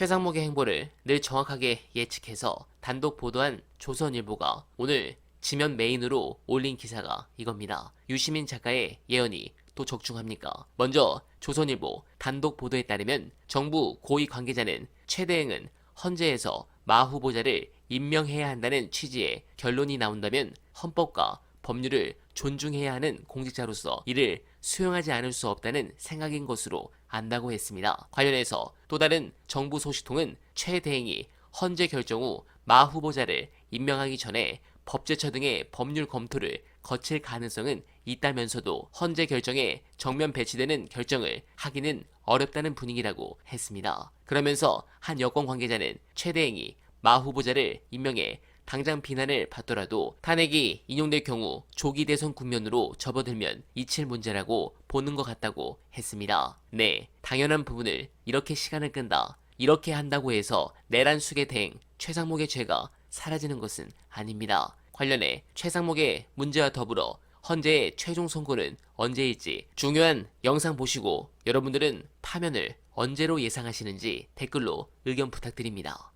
최상목의 행보를 늘 정확하게 예측해서 단독 보도한 조선일보가 오늘 지면 메인으로 올린 기사가 이겁니다. 유시민 작가의 예언이 또 적중합니까? 먼저 조선일보 단독 보도에 따르면 정부 고위 관계자는 최대행은 헌재에서 마 후보자를 임명해야 한다는 취지의 결론이 나온다면 헌법과 법률을 존중해야 하는 공직자로서 이를 수용하지 않을 수 없다는 생각인 것으로 안다고 했습니다. 관련해서 또 다른 정부 소식통은 최 대행이 헌재 결정 후 마 후보자를 임명하기 전에 법제처 등의 법률 검토를 거칠 가능성은 있다면서도 헌재 결정에 정면 배치되는 결정을 하기는 어렵다는 분위기라고 했습니다. 그러면서 한 여권 관계자는 최 대행이 마 후보자를 임명해 당장 비난을 받더라도 탄핵이 인용될 경우 조기 대선 국면으로 접어들면 잊힐 문제라고 보는 것 같다고 했습니다. 네, 당연한 부분을 이렇게 시간을 끈다. 이렇게 한다고 해서 내란 수계 대행 최상목의 죄가 사라지는 것은 아닙니다. 관련해 최상목의 문제와 더불어 헌재의 최종 선고는 언제일지 중요한 영상 보시고 여러분들은 파면을 언제로 예상하시는지 댓글로 의견 부탁드립니다.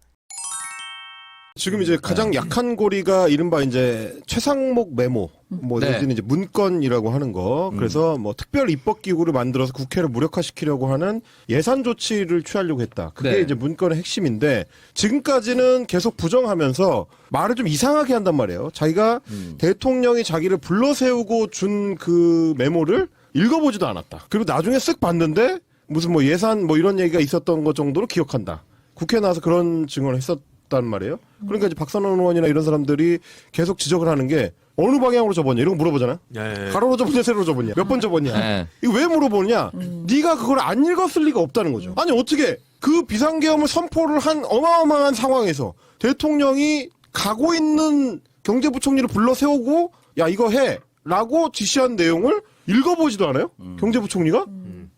지금 이제 가장 약한 고리가 이른바 이제 최상목 메모, 뭐 네. 내지는 이제 문건이라고 하는 거. 그래서 뭐 특별 입법 기구를 만들어서 국회를 무력화시키려고 하는 예산 조치를 취하려고 했다. 그게 네. 이제 문건의 핵심인데 지금까지는 계속 부정하면서 말을 좀 이상하게 한단 말이에요. 자기가 대통령이 자기를 불러 세우고 준 그 메모를 읽어보지도 않았다. 그리고 나중에 쓱 봤는데 무슨 뭐 예산 뭐 이런 얘기가 있었던 것 정도로 기억한다. 국회 나와서 그런 증언을 했었 단 말이에요. 그러니까 이제 박선원 의원이나 이런 사람들이 계속 지적을 하는 게 어느 방향으로 접었냐 이런 거 물어보잖아. 가로로 접었냐 세로로 접었냐 몇 번 접었냐. 네. 이거 왜 물어보냐? 네가 그걸 안 읽었을 리가 없다는 거죠. 아니 어떻게 그 비상계엄을 선포를 한 어마어마한 상황에서 대통령이 가고 있는 경제부총리를 불러 세우고 야 이거 해라고 지시한 내용을 읽어보지도 않아요? 경제부총리가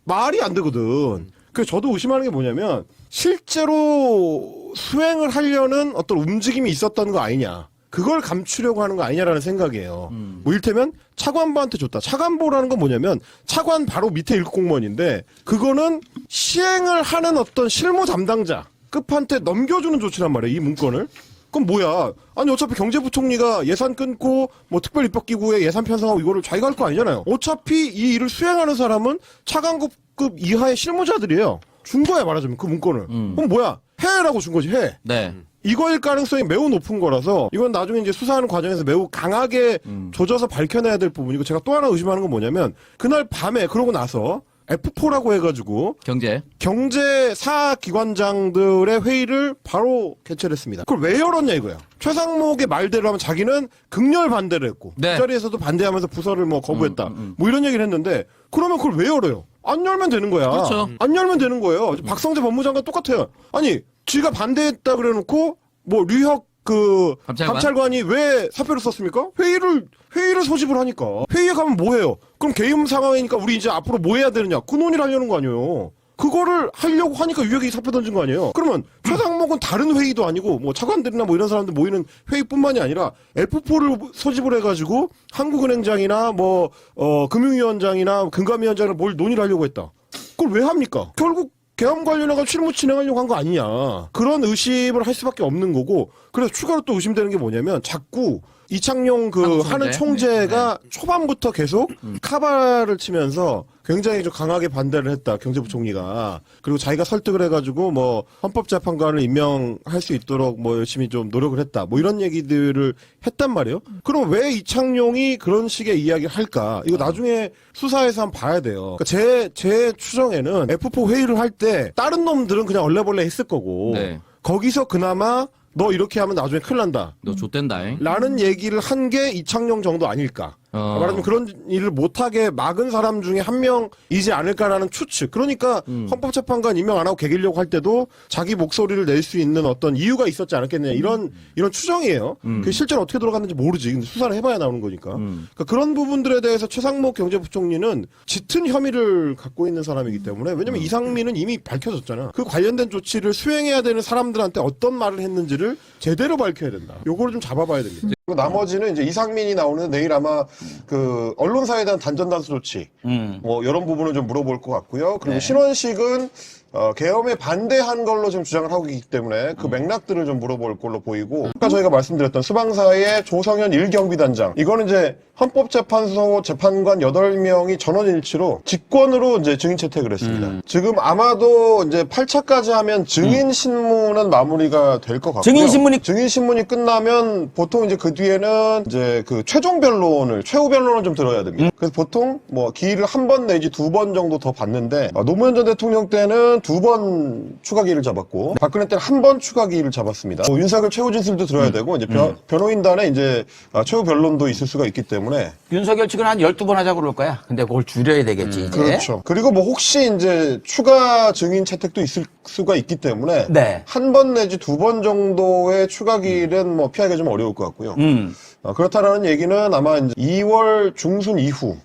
말이 안 되거든. 그래서 저도 의심하는 게 뭐냐면 실제로 수행을 하려는 어떤 움직임이 있었던 거 아니냐. 그걸 감추려고 하는 거 아니냐라는 생각이에요. 뭐 일테면 차관보한테 줬다. 차관보라는 건 뭐냐면 차관 바로 밑에 일급 공무원인데 그거는 시행을 하는 어떤 실무 담당자 끝한테 넘겨주는 조치란 말이에요. 이 문건을. 그럼 뭐야? 아니 어차피 경제부총리가 예산 끊고 뭐 특별입법기구에 예산 편성하고 이거를 자기가 할 거 아니잖아요. 어차피 이 일을 수행하는 사람은 차관급급 이하의 실무자들이에요. 준 거야 말하자면 그 문건을. 그럼 뭐야? 해라고 준 거지 해. 네. 이거일 가능성이 매우 높은 거라서 이건 나중에 이제 수사하는 과정에서 매우 강하게 조져서 밝혀내야 될 부분이고 제가 또 하나 의심하는 건 뭐냐면 그날 밤에 그러고 나서 F4라고 해가지고 경제. 경제 사 기관장들의 회의를 바로 개최를 했습니다. 그걸 왜 열었냐 이거야. 최상목의 말대로 하면 자기는 극렬 반대를 했고 네. 그 자리에서도 반대하면서 부서를 뭐 거부했다. 뭐 이런 얘기를 했는데 그러면 그걸 왜 열어요? 안 열면 되는 거야. 그렇죠. 안 열면 되는 거예요. 박성재 법무장관 똑같아요. 아니 쥐가 반대했다 그래놓고 뭐 류혁 그 감찰관? 감찰관 이 왜 사표를 썼습니까? 회의를 회의를 소집을 하니까 회의에 가면 뭐 해요? 그럼 개임 상황이니까 우리 이제 앞으로 뭐 해야 되느냐? 그 논의를 하려는 거 아니에요. 그거를 하려고 하니까 유혁이 사표 던진 거 아니에요. 그러면 최상목은 다른 회의도 아니고 뭐 차관들이나 뭐 이런 사람들 모이는 회의뿐만이 아니라 F4를 소집을 해가지고 한국은행장이나 뭐 어, 금융위원장이나 금감위원장을 뭘 논의를 하려고 했다. 그걸 왜 합니까? 결국 계엄 관련해서 실무 진행하려고 한 거 아니냐. 그런 의심을 할 수밖에 없는 거고, 그래서 추가로 또 의심되는 게 뭐냐면, 자꾸 이창용 그 한국 총재? 하는 총재가 초반부터 계속 카바를 치면서 굉장히 좀 강하게 반대를 했다, 경제부총리가. 그리고 자기가 설득을 해가지고 뭐 헌법재판관을 임명할 수 있도록 뭐 열심히 좀 노력을 했다. 뭐 이런 얘기들을 했단 말이에요. 그럼 왜 이창용이 그런 식의 이야기를 할까? 이거 나중에 수사에서 한번 봐야 돼요. 그러니까 제, 제 추정에는 F4 회의를 할 때 다른 놈들은 그냥 얼레벌레 했을 거고 네. 거기서 그나마 너 이렇게 하면 나중에 큰일 난다. 너 좆된다잉. 라는 얘기를 한 게 이창용 정도 아닐까. 어. 말하자면 그런 일을 못하게 막은 사람 중에 한 명이지 않을까라는 추측. 그러니까 음. 헌법재판관 임명 안 하고 개기려고 할 때도 자기 목소리를 낼 수 있는 어떤 이유가 있었지 않았겠느냐. 이런, 음. 이런 추정이에요. 그게 실제로 어떻게 돌아갔는지 모르지. 근데 수사를 해봐야 나오는 거니까. 음. 그러니까 그런 부분들에 대해서 최상목 경제부총리는 짙은 혐의를 갖고 있는 사람이기 때문에 왜냐면 이상민은 이미 밝혀졌잖아. 그 관련된 조치를 수행해야 되는 사람들한테 어떤 말을 했는지를 제대로 밝혀야 된다. 요거를 좀 잡아봐야 됩니다. 나머지는 이제 이상민이 나오는 내일 아마 그 언론사에 대한 단전 단수 조치 음. 뭐 이런 부분을 좀 물어볼 것 같고요. 그리고 네. 신원식은 어, 계엄에 반대한 걸로 지금 주장을 하고 있기 때문에 그 맥락들을 좀 물어볼 걸로 보이고 아까 저희가 말씀드렸던 수방사의 조성현 1경비단장 이거는 이제 헌법재판소 재판관 8명이 전원일치로 직권으로 이제 증인 채택을 했습니다. 지금 아마도 이제 8차까지 하면 증인 신문은 마무리가 될 것 같고요. 증인 신문이- 증인 신문이 끝나면 보통 이제 그 뒤에는 이제 그 최종 변론을 최후 변론을 좀 들어야 됩니다. 그래서 보통 뭐 기일을 한 번 내지 두 번 정도 더 받는데 어, 노무현 전 대통령 때는 두 번 추가 기일을 잡았고 박근혜 때는 한 번 추가 기일을 잡았습니다. 뭐 윤석열 최후 진술도 들어야 되고 이제 변, 변호인단에 이제 아, 최후 변론도 있을 수가 있기 때문에 윤석열 측은 한 12번 하자고 그럴 거야. 근데 그걸 줄여야 되겠지, 이제. 그렇죠. 그리고 뭐 혹시 이제 추가 증인 채택도 있을 수가 있기 때문에 네. 한 번 내지 두 번 정도의 추가 기일은 뭐 피하기 좀 어려울 것 같고요. 음. 어, 그렇다라는 얘기는 아마 이제 2월 중순 이후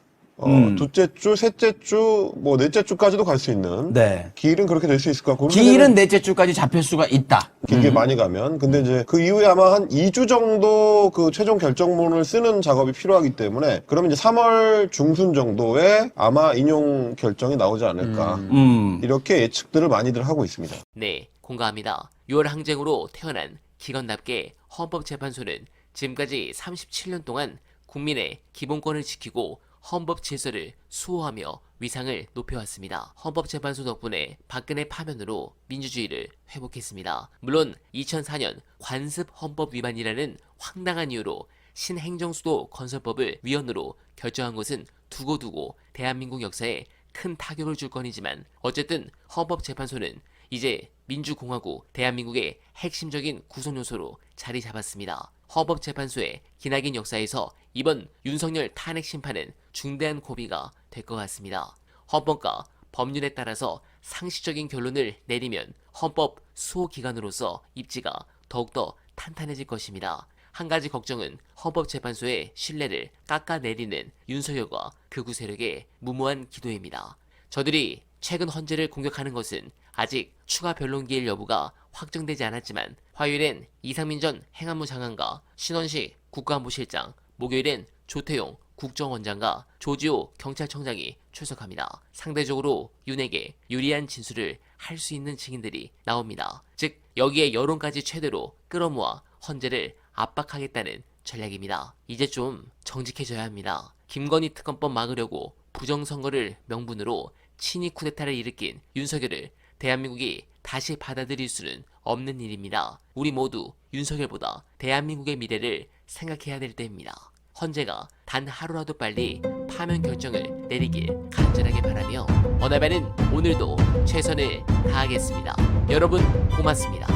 어, 음. 둘째 주, 셋째 주, 뭐 넷째 주까지도 갈 수 있는 네. 기일은 그렇게 될 수 있을 것 같고 기일은 넷째 주까지 잡힐 수가 있다. 길게 많이 가면 근데 이제 그 이후에 아마 한 2주 정도 그 최종 결정문을 쓰는 작업이 필요하기 때문에 그러면 이제 3월 중순 정도에 아마 인용 결정이 나오지 않을까 음. 이렇게 예측들을 많이들 하고 있습니다. 네, 공감합니다. 6월 항쟁으로 태어난 기건답게 헌법재판소는 지금까지 37년 동안 국민의 기본권을 지키고 헌법 질서를 수호하며 위상을 높여왔습니다. 헌법재판소 덕분에 박근혜 파면으로 민주주의를 회복했습니다. 물론 2004년 관습 헌법 위반이라는 황당한 이유로 신행정수도 건설법을 위헌으로 결정한 것은 두고두고 대한민국 역사에 큰 타격을 줄 건이지만 어쨌든 헌법재판소는 이제 민주공화국 대한민국의 핵심적인 구성 요소로 자리 잡았습니다. 헌법재판소의 기나긴 역사에서 이번 윤석열 탄핵 심판은 중대한 고비가 될 것 같습니다. 헌법과 법률에 따라서 상식적인 결론을 내리면 헌법 수호 기관으로서 입지가 더욱더 탄탄해질 것입니다. 한 가지 걱정은 헌법재판소의 신뢰를 깎아내리는 윤석열과 극우 세력의 무모한 기도입니다. 저들이 최근 헌재를 공격하는 것은 아직 추가 변론기일 여부가 확정되지 않았지만 화요일엔 이상민 전 행안부 장관과 신원식 국가안보실장, 목요일엔 조태용 국정원장과 조지호 경찰청장이 출석합니다. 상대적으로 윤에게 유리한 진술을 할 수 있는 증인들이 나옵니다. 즉 여기에 여론까지 최대로 끌어모아 헌재를 압박하겠다는 전략입니다. 이제 좀 정직해져야 합니다. 김건희 특검법 막으려고 부정선거를 명분으로 친위 쿠데타를 일으킨 윤석열을 대한민국이 다시 받아들일 수는 없는 일입니다. 우리 모두 윤석열보다 대한민국의 미래를 생각해야 될 때입니다. 헌재가 단 하루라도 빨리 파면 결정을 내리길 간절하게 바라며 어나바는 오늘도 최선을 다하겠습니다. 여러분 고맙습니다.